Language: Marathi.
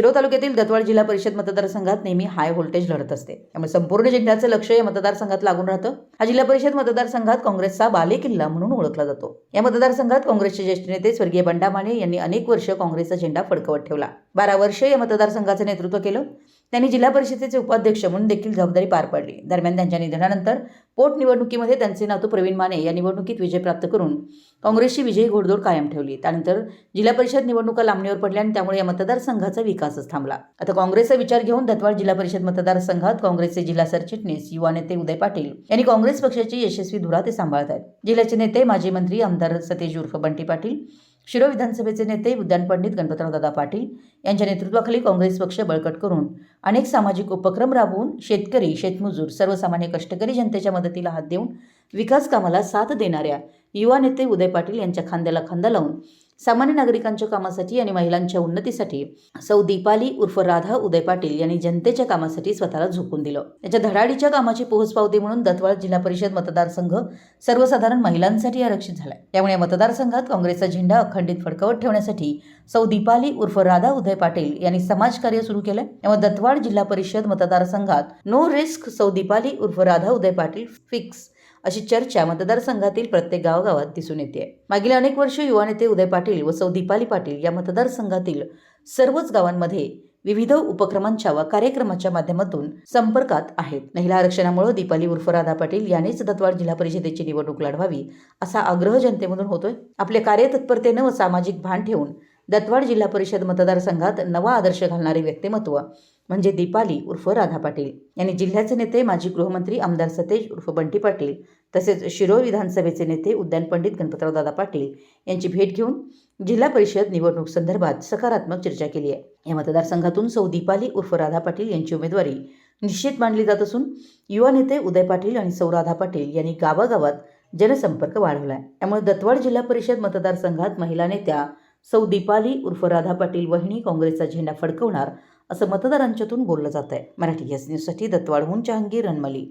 शिरो तालुक्यातील दत्वाड जिल्हा परिषद मतदारसंघात नेहमी हाय व्होल्टेज लढत असते. त्यामुळे संपूर्ण जिल्ह्याचं लक्ष या मतदारसंघात लागून राहतं. हा जिल्हा परिषद मतदारसंघात काँग्रेसचा बालेकिल्ला म्हणून ओळखला जातो. या मतदारसंघात काँग्रेसचे ज्येष्ठ नेते स्वर्गीय बंडा माने यांनी अनेक वर्ष काँग्रेसचा झेंडा फडकवत ठेवला. बारा वर्ष या मतदारसंघाचं नेतृत्व केलं. त्यांनी जिल्हा परिषदेचे उपाध्यक्ष म्हणून देखील जबाबदारी पार पाडली. दरम्यान त्यांच्या निधनानंतर पोटनिवडणुकीमध्ये त्यांचे नातू प्रवीण माने या निवडणुकीत विजय प्राप्त करून काँग्रेसची विजयी घोडदौड कायम ठेवली. त्यानंतर जिल्हा परिषद निवडणुका लांबणीवर पडल्या आणि त्यामुळे या मतदारसंघाचा विकासच थांबला. आता काँग्रेसचा विचार घेऊन दत्वाड जिल्हा परिषद मतदारसंघात काँग्रेसचे जिल्हा सरचिटणीस युवा नेते उदय पाटील यांनी काँग्रेस पक्षाची यशस्वी धुरा ते सांभाळत आहेत. जिल्ह्याचे नेते माजी मंत्री आमदार सतेज उर्फ बंटी पाटील शिरो विधानसभेचे नेते उद्यान पंडित गणपतराव दादा पाटील यांच्या नेतृत्वाखाली काँग्रेस पक्ष बळकट करून अनेक सामाजिक उपक्रम राबवून शेतकरी शेतमजूर सर्वसामान्य कष्टकरी जनतेच्या मदतीला हात देऊन विकास कामाला साथ देणाऱ्या युवा नेते उदय पाटील यांच्या खांद्याला खांदा लावून सामान्य नागरिकांच्या कामासाठी आणि महिलांच्या उन्नतीसाठी सौ दीपाली उर्फ राधा उदय पाटील यांनी जनतेच्या कामासाठी स्वतःला झोकून दिलं. त्याच्या धडाडीच्या कामाची पोहोचपावती म्हणून दत्वाड जिल्हा परिषद मतदारसंघ सर्वसाधारण महिलांसाठी आरक्षित झालाय. त्यामुळे या मतदारसंघात काँग्रेसचा झेंडा अखंडित फडकवत ठेवण्यासाठी सौ दीपाली उर्फ राधा उदय पाटील यांनी समाजकार्य सुरू केलंय. त्यामुळे दतवाड जिल्हा परिषद मतदारसंघात नो रिस्क सौ दीपाली उर्फ राधा उदय पाटील फिक्स अशी चर्चा मतदारसंघातील प्रत्येक गावगावात दिसून येते मागील अनेक वर्ष युवा नेते उदय पाटील व सौ दीपाली पाटील या मतदारसंघातील सर्वच गावांमध्ये विविध उपक्रमांच्या व कार्यक्रमाच्या माध्यमातून संपर्कात आहेत. महिला आरक्षणामुळे दीपाली उर्फ राधा पाटील यांनीच दत्वाड जिल्हा परिषदेची निवडणूक लढवावी असा आग्रह जनतेमधून होतोय. आपल्या कार्यतत्परतेनं व सामाजिक भान ठेवून दत्वाड जिल्हा परिषद मतदारसंघात नवा आदर्श घालणारे व्यक्तिमत्व म्हणजे दीपाली उर्फ राधा पाटील. यांनी जिल्ह्याचे नेते माजी गृहमंत्री आमदार सतेज उर्फ बंटी पाटील तसेच शिरोळ विधानसभेचे नेते उद्यान पंडित गणपतराव दादा पाटील यांची भेट घेऊन जिल्हा परिषद निवडणूक संदर्भात सकारात्मक चर्चा केली आहे. या मतदारसंघातून सौ दीपाली उर्फ राधा पाटील यांची उमेदवारी निश्चित मानली जात असून युवा नेते उदय पाटील आणि सौ राधा पाटील यांनी गावागावात जनसंपर्क वाढवला आहे. त्यामुळे दत्वाड जिल्हा परिषद मतदारसंघात महिला नेत्या सौ दीपाली उर्फ राधा पाटील वहिनी काँग्रेसचा झेंडा फडकवणार असं मतदारांच्यातून बोललं जात आहे मराठी एस न्यूजसाठी दत्तवाडहून जहांगीर रनमली